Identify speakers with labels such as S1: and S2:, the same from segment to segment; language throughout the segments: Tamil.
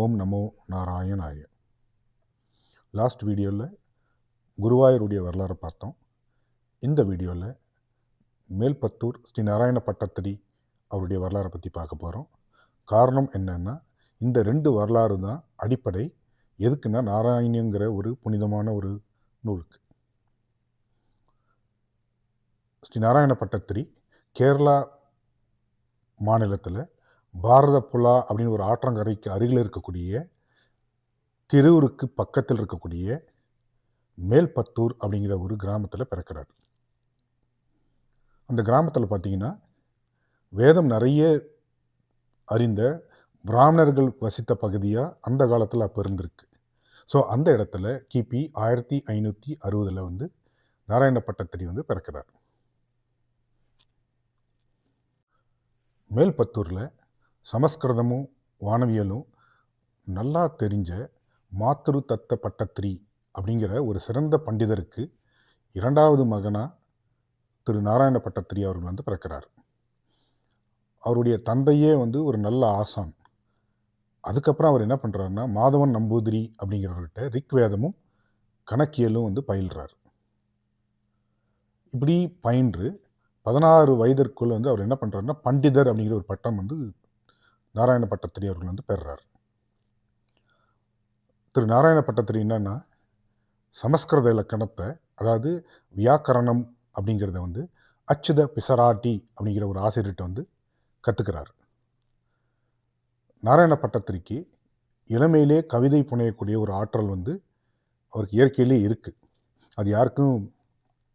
S1: ஓம் நமோ நாராயணாய. லாஸ்ட் வீடியோவில் குருவாயூருடைய வரலாறை பார்த்தோம். இந்த வீடியோவில் மேல்பத்தூர் ஸ்ரீ நாராயண பட்டத்திரி அவருடைய வரலாறை பற்றி பார்க்க போகிறோம் காரணம் என்னென்னா இந்த ரெண்டு வரலாறு தான் அடிப்படை. எதுக்குன்னா நாராயணிங்கிற ஒரு புனிதமான ஒரு நூலுக்கு. ஸ்ரீ நாராயண பட்டத்திரி கேரளா மாநிலத்தில் பாரத புலா அப்படின்னு ஒரு ஆற்றங்கரைக்கு அருகில் இருக்கக்கூடிய திருவூருக்கு பக்கத்தில் இருக்கக்கூடிய மேல்பத்தூர் அப்படிங்கிற ஒரு கிராமத்தில் பிறக்கிறார். அந்த கிராமத்தில் பார்த்தீங்கன்னா வேதம் நிறைய அறிந்த பிராமணர்கள் வசித்த பகுதியாக அந்த காலத்தில் அப்போ இருந்திருக்கு. ஸோ அந்த இடத்துல கிபி ஆயிரத்தி ஐநூற்றி அறுபதில் வந்து நாராயண பட்டத்திரி வந்து பிறக்கிறார். மேல்பத்தூரில் சமஸ்கிருதமும் வானவியலும் நல்லா தெரிஞ்ச மாத்ரு தத்த பட்டத்ரி அப்படிங்கிற ஒரு சிறந்த பண்டிதருக்கு இரண்டாவது மகனாக திரு நாராயண பட்டத்ரி அவர்கள் வந்து பிறக்கிறார். அவருடைய தந்தையே வந்து ஒரு நல்ல ஆசான். அதுக்கப்புறம் அவர் என்ன பண்ணுறாருன்னா மாதவன் நம்பூதிரி அப்படிங்கிறவர்கிட்ட ரிக்வேதமும் கணக்கியலும் வந்து பயில்றார். இப்படி பயின்று பதினாறு வயதிற்குள் வந்து அவர் என்ன பண்ணுறாருன்னா பண்டிதர் அப்படிங்கிற ஒரு பட்டம் வந்து நாராயண பட்டத்திரி அவர்கள் வந்து பெறுறார். திரு நாராயண பட்டத்திரி என்னன்னா சமஸ்கிருத இலக்கணத்தை அதாவது வியாக்கரணம் அப்படிங்கிறத வந்து அச்சுத பிசராட்டி அப்படிங்கிற ஒரு ஆசிரியர்கிட்ட வந்து கற்றுக்கிறார் நாராயண பட்டத்திரிக்கு இளமையிலே கவிதை புனையக்கூடிய ஒரு ஆற்றல் வந்து அவருக்கு இயற்கையிலே இருக்குது அது யாருக்கும்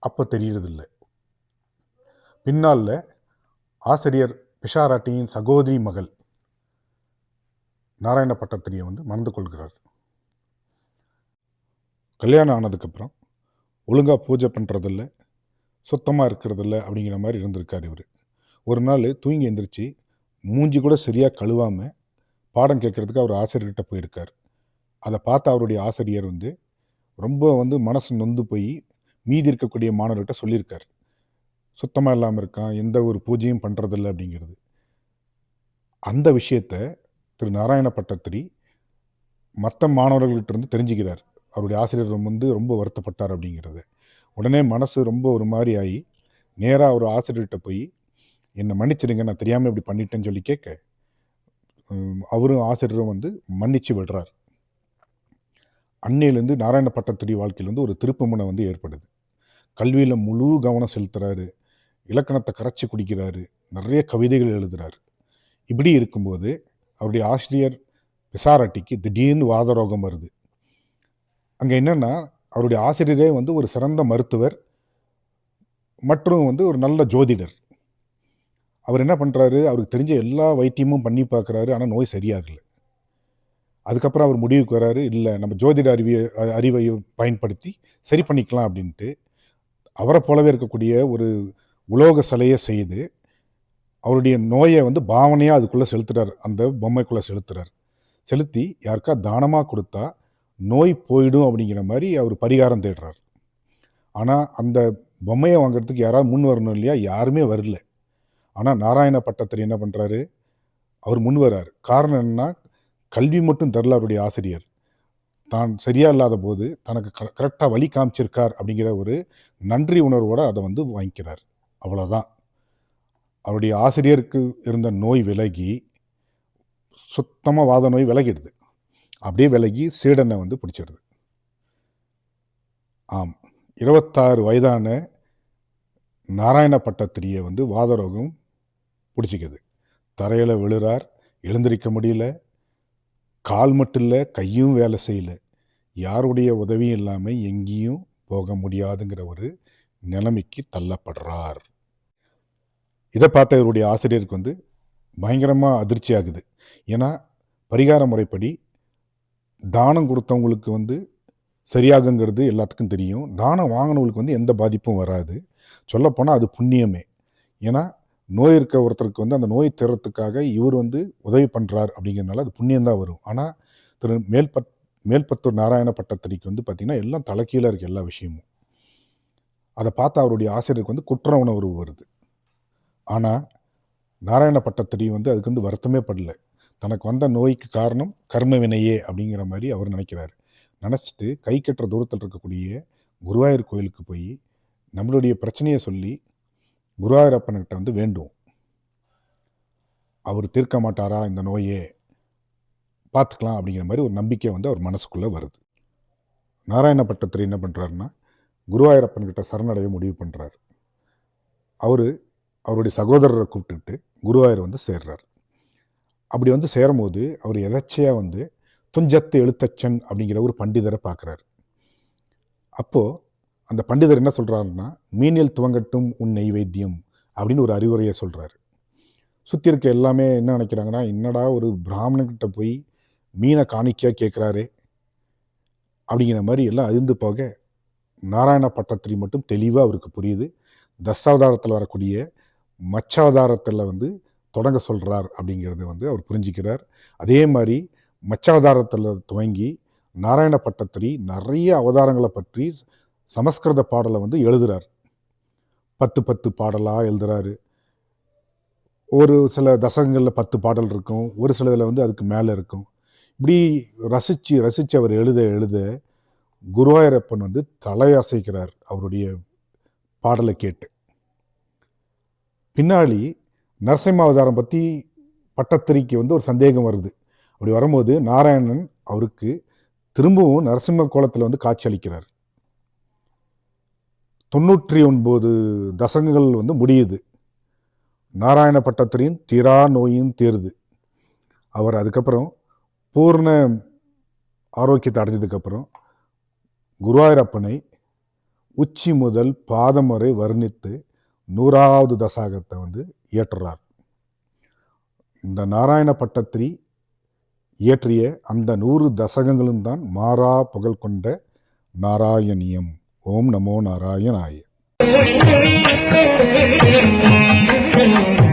S1: அப்போ தெரியறதில்லை. பின்னால் ஆசிரியர் பிஷாராட்டியின் சகோதரி மகள் நாராயண பட்டத்திரியை வந்து மணந்து கொள்கிறார். கல்யாணம் ஆனதுக்கப்புறம் ஒழுங்காக பூஜை பண்ணுறதில்ல சுத்தமாக இருக்கிறதில்ல அப்படிங்கிற மாதிரி இருந்திருக்கார் இவர். ஒரு நாள் தூங்கி எந்திரிச்சு மூஞ்சி கூட சரியாக கழுவாமல் பாடம் கேட்குறதுக்கு அவர் ஆசிரியர்கிட்ட போயிருக்கார். அதை பார்த்த அவருடைய ஆசிரியர் வந்து ரொம்ப வந்து மனசு நொந்து போய் மீதி இருக்கக்கூடிய மாணவர்கிட்ட சொல்லியிருக்கார். சுத்தமாக இல்லாமல் இருக்கான் எந்த ஒரு பூஜையும் பண்ணுறதில்ல அப்படிங்கிறது. அந்த விஷயத்த திரு நாராயண பட்டத்திரி மற்ற மாணவர்கள்ட்ட இருந்து தெரிஞ்சுக்கிறார். அவருடைய ஆசிரியர் வந்து ரொம்ப வருத்தப்பட்டார் அப்படிங்கிறது. உடனே மனசு ரொம்ப ஒரு மாதிரி ஆகி நேராக ஒரு ஆசிரியர்கிட்ட போய் என்னை மன்னிச்சிடுங்க நான் தெரியாமல் இப்படி பண்ணிட்டேன்னு சொல்லி கேட்க அவரும் ஆசிரியரும் வந்து மன்னிச்சு விடுறார். அன்னையிலேருந்து நாராயண பட்டத்திரி வாழ்க்கையிலேருந்து ஒரு திருப்புமுனை வந்து ஏற்படுது. கல்வியில் முழு கவனம் செலுத்துறாரு. இலக்கணத்தை கரைச்சி குடிக்கிறாரு. நிறைய கவிதைகள் எழுதுறாரு. இப்படி இருக்கும்போது அவருடைய ஆசிரியர் பிசாரட்டிக்கு திடீர்னு வாதரோகம் வருது. அங்கே என்னென்னா அவருடைய ஆசிரியரே வந்து ஒரு சிறந்த மருத்துவர் மற்றும் வந்து ஒரு நல்ல ஜோதிடர். அவர் என்ன பண்ணுறாரு அவருக்கு தெரிஞ்ச எல்லா வைத்தியமும் பண்ணி பார்க்குறாரு ஆனால் நோய் சரியாகலை. அதுக்கப்புறம் அவர் முடிவுக்கு வராரு இல்லை நம்ம ஜோதிட அறிவியை அறிவையும் பயன்படுத்தி சரி பண்ணிக்கலாம் அப்படின்ட்டு அவரை போலவே இருக்கக்கூடிய ஒரு உலோக சிலையை செய்து அவருடைய நோயை வந்து பாவனையாக அதுக்குள்ளே செலுத்துறார். அந்த பொம்மைக்குள்ளே செலுத்துறார். செலுத்தி யாருக்கா தானமாக கொடுத்தா நோய் போயிடும் அப்படிங்கிற மாதிரி அவர் பரிகாரம் தேடுறார். ஆனால் அந்த பொம்மையை வாங்குறதுக்கு யாராவது முன் வரணும் இல்லையா? யாருமே வரல. ஆனால் நாராயண பட்டத்தர் என்ன பண்ணுறாரு அவர் முன் வரார் காரணம் என்னன்னா கல்வி மட்டும் தரல அவருடைய ஆசிரியர். தான் சரியா இல்லாத போது தனக்கு கரெக்டாக வழி காமிச்சிருக்கார் அப்படிங்கிற ஒரு நன்றி உணர்வோடு அதை வந்து வாங்கிக்கிறார். அவ்வளோதான் அவருடைய ஆசிரியருக்கு இருந்த நோய் விலகி சுத்தமாக வாத நோய் விலகிடுது. அப்படியே விலகி சீடனை வந்து பிடிச்சிடுது. ஆம். இருபத்தாறு வயதான நாராயண பட்டத்திரியை வந்து வாதரோகம் பிடிச்சிக்குது. தரையில் விழுறார் எழுந்திருக்க முடியல கால் மட்டும் இல்லை கையும் வேலை செய்யல. யாருடைய உதவியும் இல்லாமல் எங்கேயும் போக முடியாதுங்கிற ஒரு நிலைமைக்கு தள்ளப்படுறார். இதை பார்த்த இவருடைய ஆசிரியருக்கு வந்து பயங்கரமாக அதிர்ச்சி ஆகுது ஏன்னா பரிகார முறைப்படி தானம் கொடுத்தவங்களுக்கு வந்து சரியாகுங்கிறது எல்லாத்துக்கும் தெரியும். தானம் வாங்கினவங்களுக்கு வந்து எந்த பாதிப்பும் வராது. சொல்லப்போனால் அது புண்ணியமே. ஏன்னா நோய் இருக்க ஒருத்தருக்கு வந்து அந்த நோய் தீர்றதுக்காக இவர் வந்து உதவி பண்ணுறார் அப்படிங்கிறதுனால அது புண்ணியம்தான் வரும். ஆனால் திரு மேல்பட் மேல்பத்தூர் நாராயண பட்டத்திரிக்கு வந்து பார்த்திங்கன்னா எல்லாம் தலைக்கீழாக இருக்குது எல்லா விஷயமும். அதை பார்த்து அவருடைய ஆசிரியருக்கு வந்து குற்ற உணர்வு வருது. ஆனால் நாராயண பட்டத்திரி வந்து அதுக்கு வந்து வருத்தமே படல. தனக்கு வந்த நோய்க்கு காரணம் கர்ம வினையே அப்படிங்கிற மாதிரி அவர் நினைக்கிறாரு. நினச்சிட்டு கை கட்டுற தூரத்தில் இருக்கக்கூடிய குருவாயூர் கோயிலுக்கு போய் நம்மளுடைய பிரச்சனையை சொல்லி குருவாயூர் அப்பன்கிட்ட வந்து வேண்டுவோம். அவர் தீர்க்க மாட்டாரா இந்த நோயே? பார்த்துக்கலாம் அப்படிங்கிற மாதிரி ஒரு நம்பிக்கை வந்து அவர் மனசுக்குள்ளே வருது. நாராயண பட்டத்திரி என்ன பண்ணுறாருன்னா குருவாயூரப்பன்கிட்ட சரணடைய முடிவு பண்ணுறாரு அவர் அவருடைய சகோதரரை கூப்பிட்டுட்டு குருவாயூர் வந்து சேர்றார். அப்படி வந்து சேரும்போது அவர் எதர்ச்சியாக வந்து துஞ்சத்து எழுத்தச்சன் அப்படிங்கிற ஒரு பண்டிதரை பார்க்குறாரு. அப்போது அந்த பண்டிதர் என்ன சொல்கிறாருன்னா மீனியல் துவங்கட்டும் உன் நெய்வேத்தியம் அப்படின்னு ஒரு அறிவுரையை சொல்கிறாரு சுற்றி இருக்க எல்லாமே என்ன நினைக்கிறாங்கன்னா என்னடா ஒரு பிராமணன்கிட்ட போய் மீனை காணிக்கையாக கேட்குறாரு அப்படிங்கிற மாதிரி எல்லாம் அதிர்ந்து போக நாராயண பட்டத்திரி மட்டும் தெளிவாக அவருக்கு புரியுது. தசாவதாரத்தில் வரக்கூடிய மச்சாவதாரத்தில் வந்து தொடங்க சொல்கிறார் அப்படிங்கிறத வந்து அவர் புரிஞ்சுக்கிறார். அதே மாதிரி மச்சாவதாரத்தில் துவங்கி நாராயண பட்டத்திரி நிறைய அவதாரங்களை பற்றி சமஸ்கிருத பாடலை வந்து எழுதுகிறார் பத்து பத்து பாடலாக எழுதுறாரு. ஒரு சில தசகங்களில் பத்து பாடல் இருக்கும். ஒரு சிலதில் வந்து அதுக்கு மேலே இருக்கும். இப்படி ரசித்து ரசித்து அவர் எழுத எழுத குருவாயூரப்பன் வந்து தலையசைக்கிறார் அவருடைய பாடலை கேட்டு. பின்னாடி நரசிம்ம அவதாரம் பற்றி பட்டத்திரிக்கு வந்து ஒரு சந்தேகம் வருது. அப்படி வரும்போது நாராயணன் அவருக்கு திரும்பவும் நரசிம்ம கோலத்தில் வந்து காட்சி அளிக்கிறார். தொண்ணூற்றி ஒன்பது தசங்கங்கள் வந்து முடியுது. நாராயண பட்டத்திரியும் தீரா நோயும் தீருது. அவர் அதுக்கப்புறம் பூர்ண ஆரோக்கியத்தை அடைஞ்சதுக்கப்புறம் குருவாயூரப்பனை உச்சி முதல் பாதம் வரை வர்ணித்து நூறாவது தசாகத்தை வந்து இயற்றுறார் இந்த நாராயண பட்டத்திரி இயற்றிய அந்த நூறு தசகங்களும் தான் மாறா புகழ் கொண்ட நாராயணியம் ஓம் நமோ நாராயணாய
S2: Thank you.